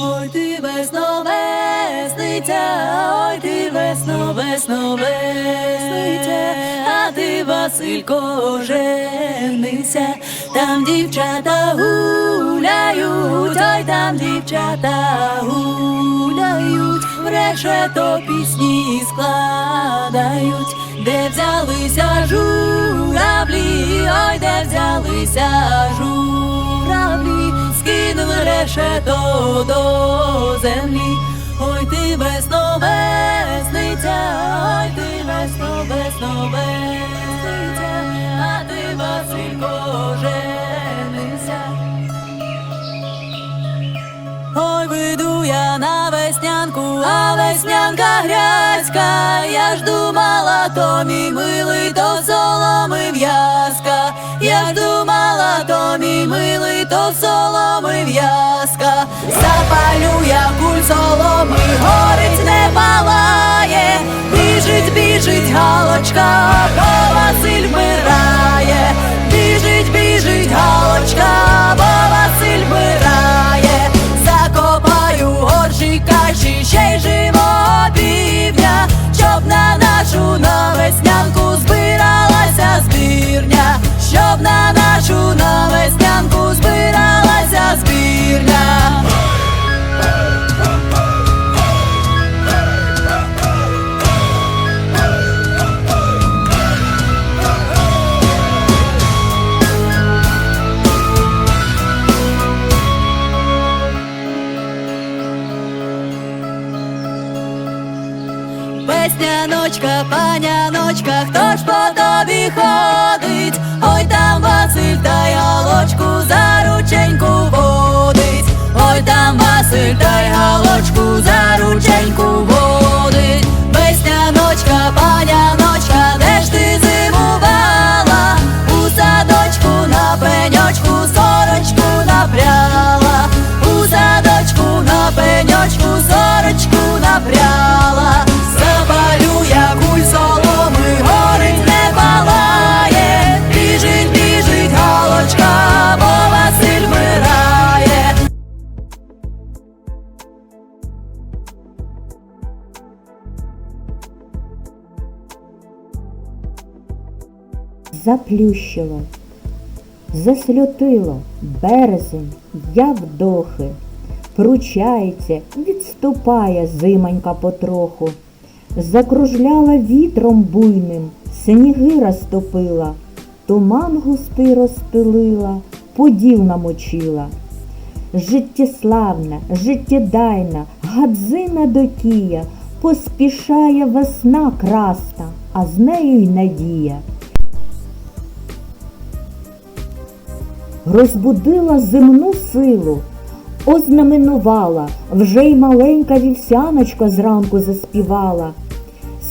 Ой, ти весно весниця, ой, ти весно, весно весниця, а ти, Василько, женися, там дівчата гуляють, ой, там дівчата гуляють, в решето пісні складають, де взялися журавлі, ой, де взялися журавлі, решето до землі. Ой, ти весно весниця, ой, ти весно, весно весниця, а ти, Василько, женися. Ой, вийду я на веснянку, а веснянка грязька. Я ж думала, то мій милий, то соломи в'язка. Я ж думала, то мій милий, то соломи Весняночка, паняночка, хто ж по тобі ходить? Заплющило, засльотило березень, як вдохи, пручається, відступає зимонька потроху, закружляла вітром буйним, сніги розтопила, туман густий розстелила, поділ намочила. Життєславна, життєдайна, гадзина докія, поспішає весна красна, а з нею й надія. Розбудила земну силу, ознаменувала, вже й маленька вівсяночка зранку заспівала.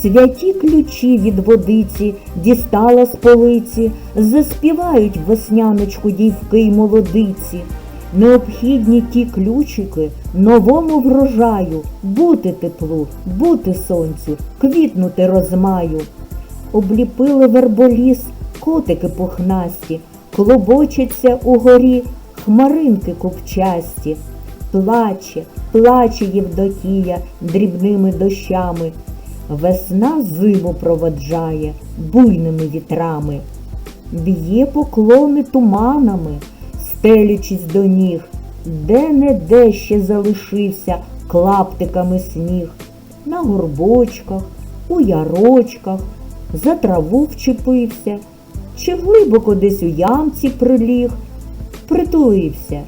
Святі ключі від водиці дістала з полиці, заспівають весняночку дівки й молодиці. Необхідні ті ключики новому врожаю, бути теплу, бути сонцю, квітнути розмаю. Обліпили верболіс котики пухнасті, клобочаться угорі хмаринки купчасті. Плаче, плаче Євдокія дрібними дощами. Весна зиму проводжає буйними вітрами. Б'є поклони туманами, стелючись до ніг, де не де ще залишився клаптиками сніг, на горбочках, у ярочках, за траву вчепився, чи глибоко десь у ямці приліг, притулився.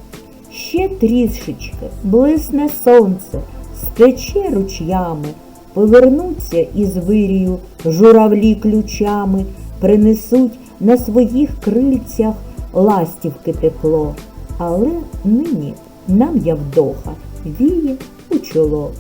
Ще трішечки блисне сонце, стече ручями, повернуться із вирію журавлі ключами, принесуть на своїх крильцях ластівки тепло. Але нині нам Явдоха віє у чоло.